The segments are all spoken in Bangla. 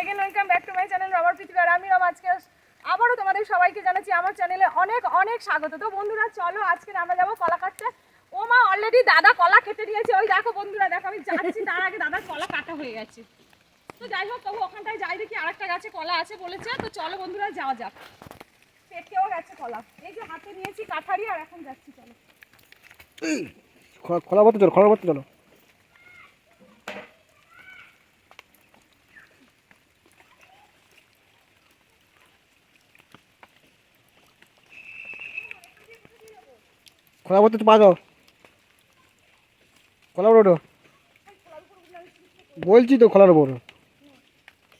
Again welcome back to my channel rubber পৃথিবী আর আমি রম আজকে আবারও তোমাদের সবাইকে জানাচ্ছি আমার চ্যানেলে অনেক অনেক স্বাগত। তো বন্ধুরা, চলো আজকে আমরা যাব কলা কাটতে। ও মা অলরেডি দাদা কলা কেটে দিয়েছে। ওই দেখো বন্ধুরা, দেখো, আমি যাচ্ছি, তার আগে দাদার কলা কাটা হয়ে গেছে। তো যাই হোক, তবু ওখানটায় যাই দেখি, আরেকটা গাছে কলা আছে বলেছে। তো চলো বন্ধুরা, যাওয়া যাক। পেটেও গেছে কলা। এই যে হাতে নিয়েছি কাঠারি, আর এখন যাচ্ছি, চলো। খোলা বলতে চলো খোলা বলতে চলো। খোলা বলতে পা যাও খোলা ওঠো। বলছি তো খোলার ওপর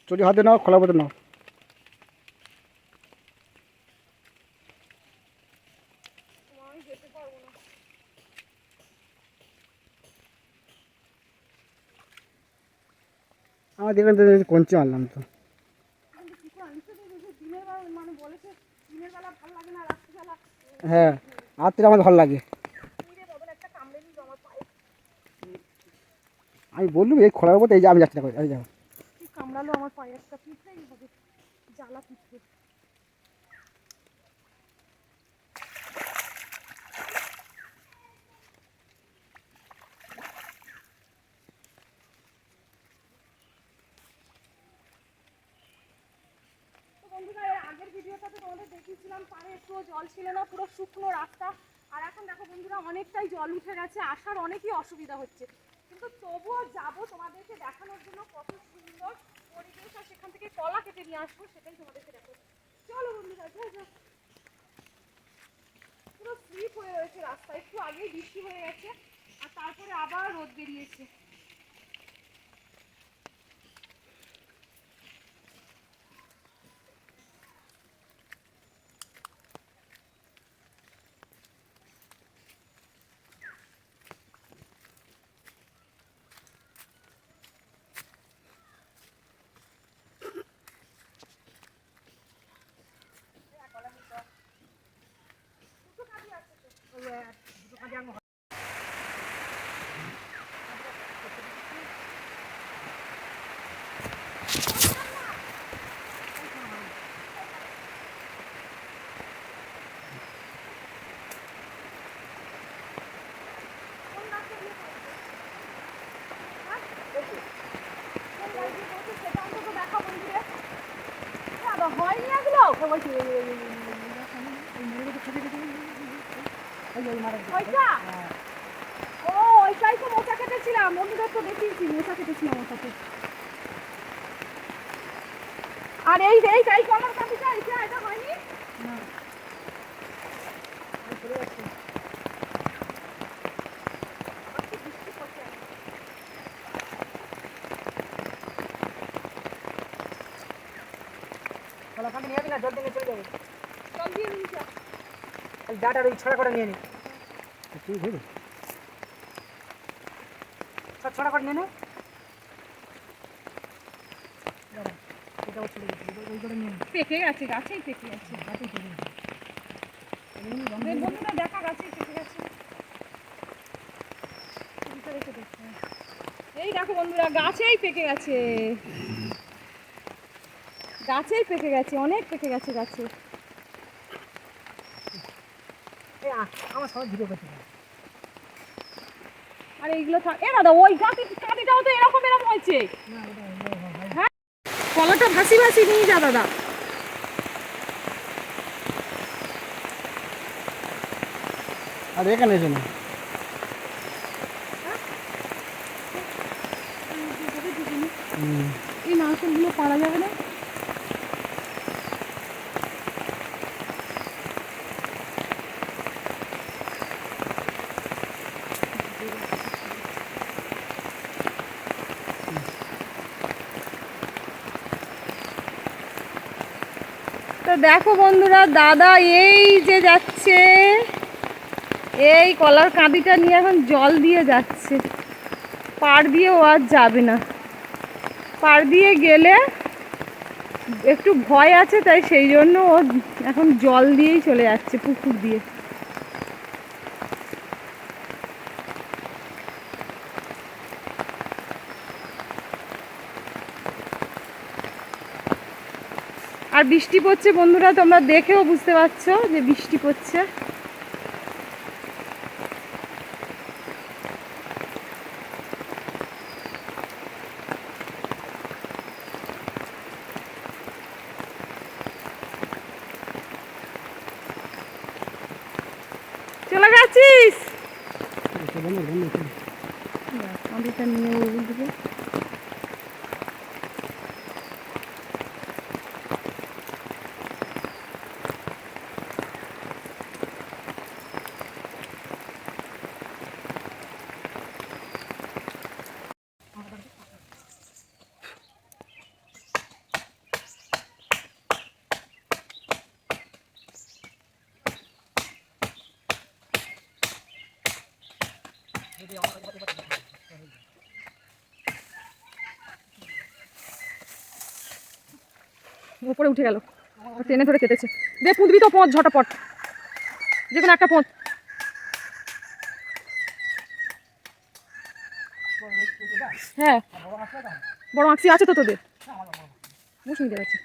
চটি হাতে নাও খোলা বলতে নাও। আমার দেখেন তো কঞ্চি মারলাম তো। মানে বলেছে দিনের বেলা ভালো লাগে না রাত্রিবেলা হ্যাঁ। রাত্রে আমার ভালো লাগে। আমি বললুম, এই খোলার মতো এই যে, আমি যাচ্ছি না করে আমি যাব কামড়ালো আমার পায়ে একটা পিঠে জ্বালা পিঠে তো বন্ধুরা এর আগের ভিডিওটাতে দেখিয়েছিলাম পাড়ে একটুও জল ছিল না, পুরো শুকনো রাস্তা। আর এখন দেখো বন্ধুরা, অনেকটাই জল উঠে গেছে, আসার অনেকই অসুবিধা হচ্ছে। কিন্তু তবুও যাব তোমাদেরকে দেখানোর জন্য, কত সুন্দর পরিবেশ, আর সেখান থেকে কলা কেটে নিয়ে আসব, সেটাই তোমাদেরকে দেখো চলো বন্ধুরা যাও পুরো স্লিপ হয়ে রয়েছে রাস্তা, একটু আগেই বৃষ্টি হয়ে গেছে, আর তারপরে আবার রোদ বেরিয়েছে কোন রাস্তা দিয়ে পড়ছে? হ্যাঁ? কোন গাড়ি দিয়ে পড়ছে সেটা অন্তত দেখাও বন্ধুরে। দাদা, হয়নি এগুলো? ওইটা? ও, ওইটাই তো মোচা কেটেছিলাম। বন্ধুদের তো দেখিয়েছি, মোচা কেটেছিলাম ওটাতে। আর এই এই কলার কাঠিটা এটা হয়নি আজকে বৃষ্টি পড়ছে। খোলাখান্তি নিয়ে যাবি না জল থেকে চলে যাবে জল দিয়ে নিয়ে যা। ডাটার ওই ছড়া করে নিয়ে নি। সব ছড়া করে নিয়ে নে। এটাও চলে গেছে, ওই- ওই করে নিয়ে নে। পেকে গেছে গাছেই পেকে গেছে বন্ধুরা দেখা গাছেই পেকে গেছে ছবিটা রেখে দেখতে হবে। এই দেখো বন্ধুরা গাছেই পেকে গেছে। গাছেই পেকে গেছে অনেক পেকে গেছে গাছে এই আ- আমার সবাই ভিডিও করতে। আর এইগুলো থাক এ দাদা ওই গাছে কাঁদিটাও তো এরকম এরকম হয়েছে। হ্যাঁ? কলাটা ভাসি ভাসি নিয়ে যা দাদা। আর এখানে এসে না হুম। এই নারকেলগুলো পারা যাবে না তো দেখো বন্ধুরা, দাদা এই যে যাচ্ছে। এই কলার কাঁদিটা নিয়ে এখন জল দিয়ে যাচ্ছে। পার দিয়ে ও আর যাবে না। পার দিয়ে গেলে একটু ভয় আছে তাই সেই জন্য ও এখন জল দিয়েই চলে যাচ্ছে পুকুর দিয়ে। আর বৃষ্টি পড়ছে বন্ধুরা তোমরা দেখেও বুঝতে পারছ যে বৃষ্টি পড়ছে। চলে গেছিস? নিয়ে ওই দিকে উপরে উঠে গেল। টেনে ধরে কেটেছে। দে পুঁতবি তো পোঁত ঝটাপট। যে কোনো একটা পোঁত হ্যাঁ। বড় মাক্সি আছে তো তোদের? আছে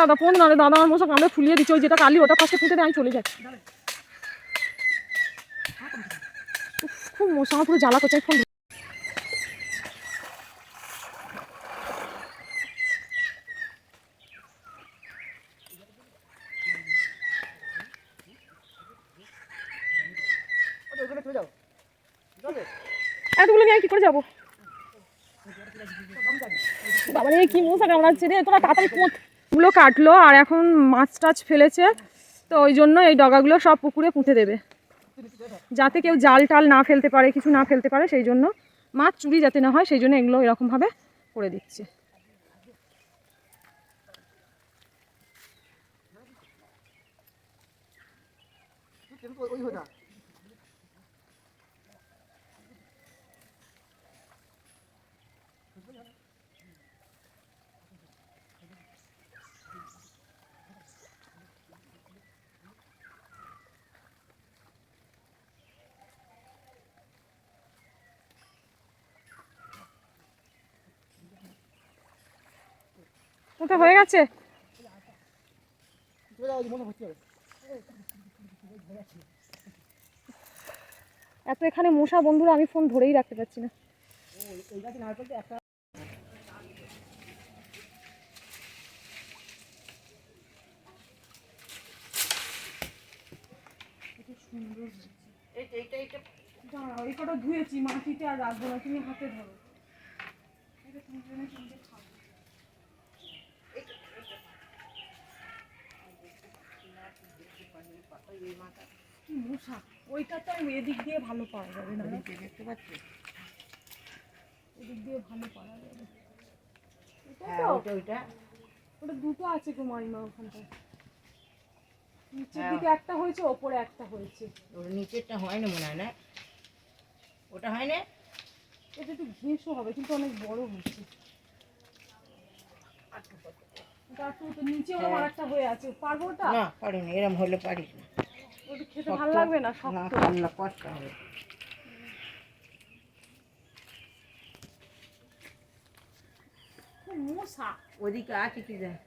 দাদা পোঁত না দাদা আমার মশা কামড়ে ফুলিয়ে দিচ্ছে। ওই যেটা কালি ওটা ফার্স্টে ফুটে দিয়ে আমি চলে যাচ্ছি খুব মশা আমার পুরো জ্বালা করছে ফোন ওইখানে চলে যাও যাবে এতগুলো নিয়ে আমি কি করে যাব বাবা রে কি মশা তোরা তাড়াতাড়ি পোঁতগুলো কাটলো আর এখন মাছ টাছ ফেলেছে। তো ওই জন্য এই ডগাগুলো সব পুকুরে পুঁতে দেবে। যাতে কেউ জাল টাল না ফেলতে পারে, কিছু না ফেলতে পারে, সেই জন্য মাছ চুরি যাতে না হয়, সেই জন্য এগুলো এরকমভাবে করে দিচ্ছে। ওই ওটা হয়ে গেছে? এত এখানে মশা, বন্ধুরা, আমি ফোন ধরেই রাখতে পারছি না। ধুয়েছি, মাটিতে আর রাখব না, তুমি হাতে ধরো। এটা তুমি জেনে কি মশা? ওইটা তো এদিক দিয়ে ভালো পাওয়া যাবে না। দেখতে পাচ্ছি? এদিক দিয়ে ভালো পাওয়া যাবে। হ্যাঁ তো? ওইটা ওইটা। ওটা দুটো আছে গো ওখানটায়। নিচের হ্যাঁ। দিকে একটা হয়েছে ওপরে একটা হয়েছে। ওর নিচেরটা হয় না মনে হয় না? ওটা হয় না এটা একটু ঘেঁষও হবে কিন্তু অনেক বড় হচ্ছে তো নিচেও হ্যাঁ। আমার একটা হয়ে আছে। পারব ওটা? না পারিনি এরম হলে পারিস না। ওটা খেতে ভালো লাগবে না? না শক্ত পারলে কষ্ট হবে মশা। ওদিকে আছে কি যায়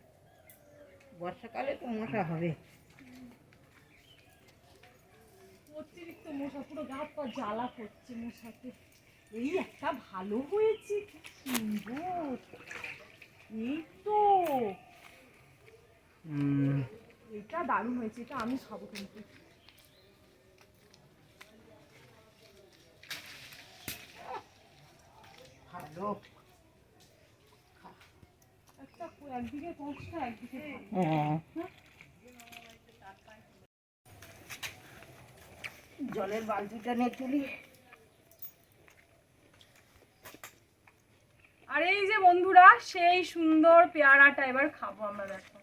বর্ষাকালে তো মশা হবে। অতিরিক্ত মশা পুরো গা পা জ্বালা করছে মশাতে এই একটা ভালো হয়েছে কি সুন্দর। এই তো এটা দারুণ হয়েছে এটা আমি খাব কিন্তু। একদিকে কষ্ট একদিকে হ্যাঁ। জলের বালতিটা নিয়ে তুলি আর এই যে বন্ধুরা সেই সুন্দর পেয়ারাটা এবার খাব আমরা দেখো।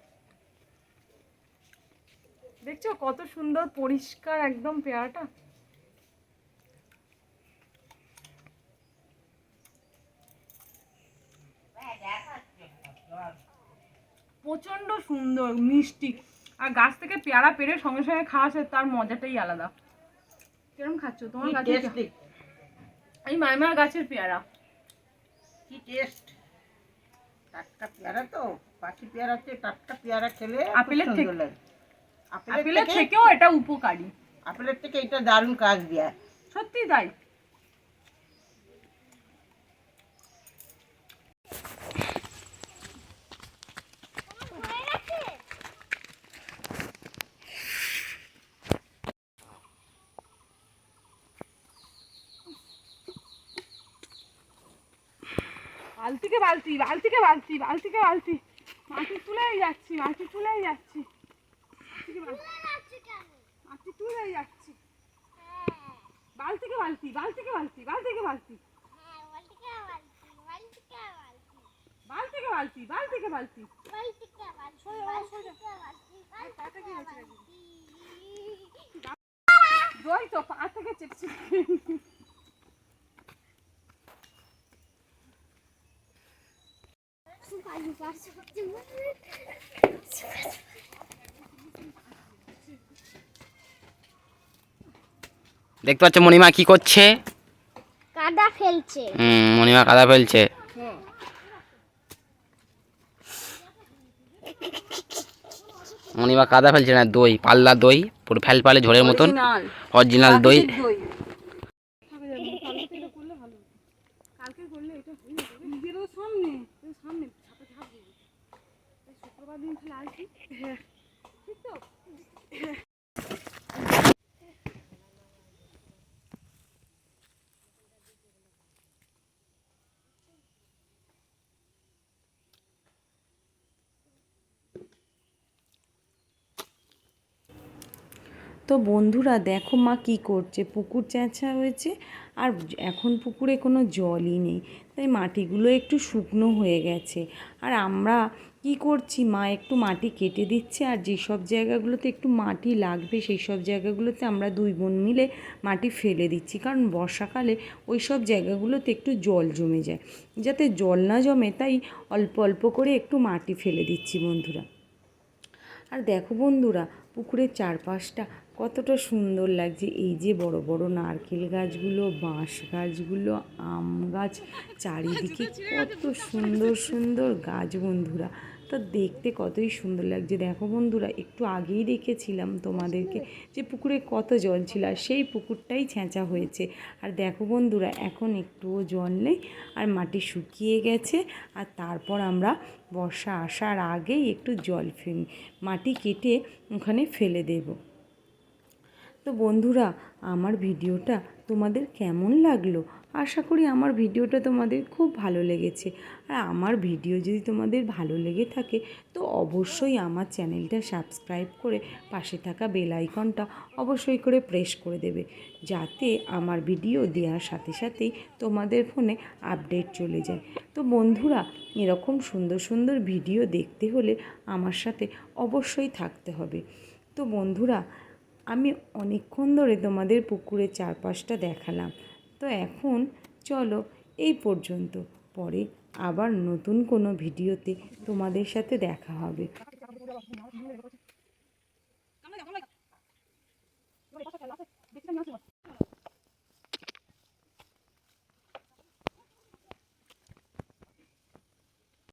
দেখছ কত সুন্দর পরিষ্কার একদম পেয়ারাটা? প্রচণ্ড সুন্দর মিষ্টি। আর গাছ থেকে পেয়ারা পেরে সঙ্গে সঙ্গে খাওয়া সে তার মজাটাই আলাদা। কিরম খাচ্ছ? তোমার গাছে এই মাইমার গাছের পেয়ারা। কি টেস্ট টাটকা পেয়ারা তো পাখি পেয়ারা টাটকা পেয়ারা খেলে আপেলের থেকে-। আপেলের থেকেও এটা উপকারী। আপেলের থেকে এটা দারুণ কাজ দেয়। সত্যি তাই। বালতিকে বালতি বালতিকে বালতি বালতিকে বালতি। মাটি তুলেই যাচ্ছি মাটি তুলেই যাচ্ছি। তুলেই যাচ্ছি বালতিকে বালতি বালতিকে বালতি বালতিকে বালতি। বালতিকে বালতি বালতিকে বালতি। দই তো, পা থেকে চেপছে দেখতে পাচ্ছ মণিমা কি করছে? কাদা ফেলছে। হুম মণিমা কাদা ফেলছে। মণিমা কাদা ফেলছে না দই পাল্লা দই পুরো ফেল পালে ঝোলের মতন। অরিজিনাল দই। হয়ে শুক্রবার দিন তাহলে আসবি হ্যাঁ। ঠিক তো? তো বন্ধুরা দেখো মা কি করছে। পুকুর চেঁচা হয়েছে আর এখন পুকুরে কোনো জলই নেই। তাই মাটিগুলো একটু শুকনো হয়ে গেছে। আর আমরা কি করছি মা? একটু মাটি কেটে দিচ্ছে আর যেসব জায়গাগুলোতে একটু মাটি লাগবে সেই সব জায়গাগুলোতে আমরা দুই বোন মিলে মাটি ফেলে দিচ্ছি। কারণ বর্ষাকালে ওই সব জায়গাগুলোতে একটু জল জমে যায়। যাতে জল না জমে তাই অল্প অল্প করে একটু মাটি ফেলে দিচ্ছি বন্ধুরা। আর দেখো বন্ধুরা পুকুরের চারপাশটা কতটা সুন্দর লাগছে। এই যে বড় বড় নারকেল গাছগুলো, বাঁশ গাছগুলো, আম গাছ, চারিদিকে কত সুন্দর সুন্দর গাছ বন্ধুরা। তা দেখতে কতই সুন্দর লাগছে। দেখো বন্ধুরা, একটু আগেই দেখেছিলাম তোমাদেরকে যে পুকুরে কত জল ছিল আর সেই পুকুরটাই ছেঁচা হয়েছে। আর দেখো বন্ধুরা, এখন একটুও জল নেই আর মাটি শুকিয়ে গেছে আর তারপর আমরা বর্ষা আসার আগেই একটু জল ফেলি। মাটি কেটে ওখানে ফেলে দেবো। তো বন্ধুরা, আমার ভিডিওটা তোমাদের কেমন লাগল? আশা করি আমার ভিডিওটা তোমাদের খুব ভালো লেগেছে। আর আমার ভিডিও যদি তোমাদের ভালো লেগে থাকে, তো অবশ্যই আমার চ্যানেলটা সাবস্ক্রাইব করে পাশে থাকা বেল আইকনটা অবশ্যই করে প্রেস করে দেবে, যাতে আমার ভিডিও দেওয়ার সাথে সাথেই তোমাদের ফোনে আপডেট চলে যায়। তো বন্ধুরা, এরকম সুন্দর সুন্দর ভিডিও দেখতে হলে আমার সাথে অবশ্যই থাকতে হবে। তো বন্ধুরা আমি অনেকক্ষণ ধরে তোমাদের পুকুরের চারপাশটা দেখালাম। তো এখন চলো এই পর্যন্ত। পরে আবার নতুন কোনো ভিডিওতে তোমাদের সাথে দেখা হবে।